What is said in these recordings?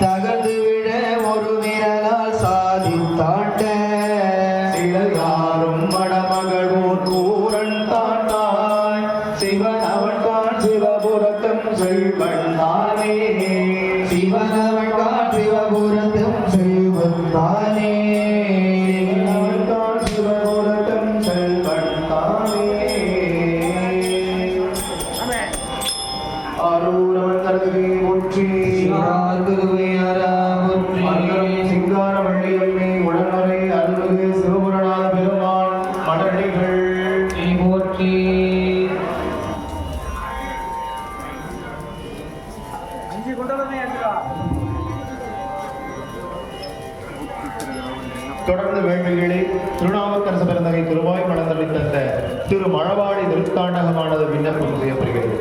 தகழ்ந்து விழ ஒரு விரலால் சாதி தாட்ட சிலகா சிவனவன் காற்றிவபுரத்தும் செய்வந்தாய் தொடர்ந்து வேள்விகளே திருநாவுக்கரசு பிறந்தகை திருவாயும் நடந்தளி தந்த திரு மழவாடி திருத்தாண்டகமானது விண்ணப்பம் செய்யப்படுகிறது.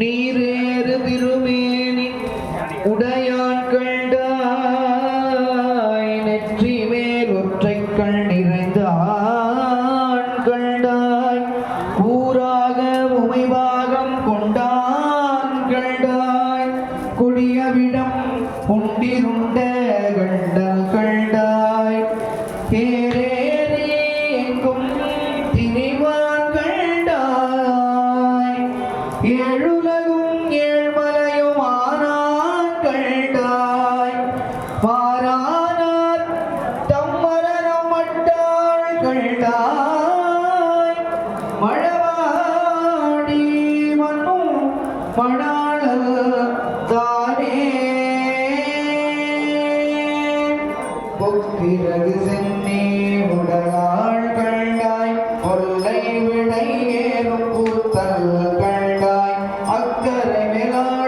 நீரேறு திருமேனி உடையான் கண்டாய் நெற்றி மேல் ஒற்றை கண் நிறைந்த கண்டாய் கூறாக உமைவாகம் கொண்டான் கண்டாய் கொடிய விடம் கொண்டிருண்ட கண்டங்கள் படாளல் தானே. பொக்கிரகு சென்னே உடலாள் கண்டாய் பொல்லை விடை ஏறும் கூத்தல் கண்டாய் அக்கறை மேலாள்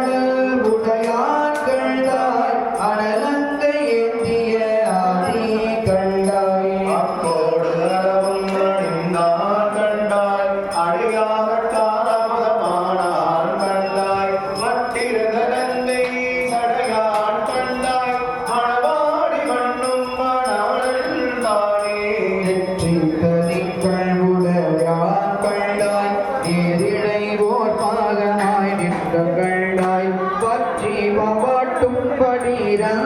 later.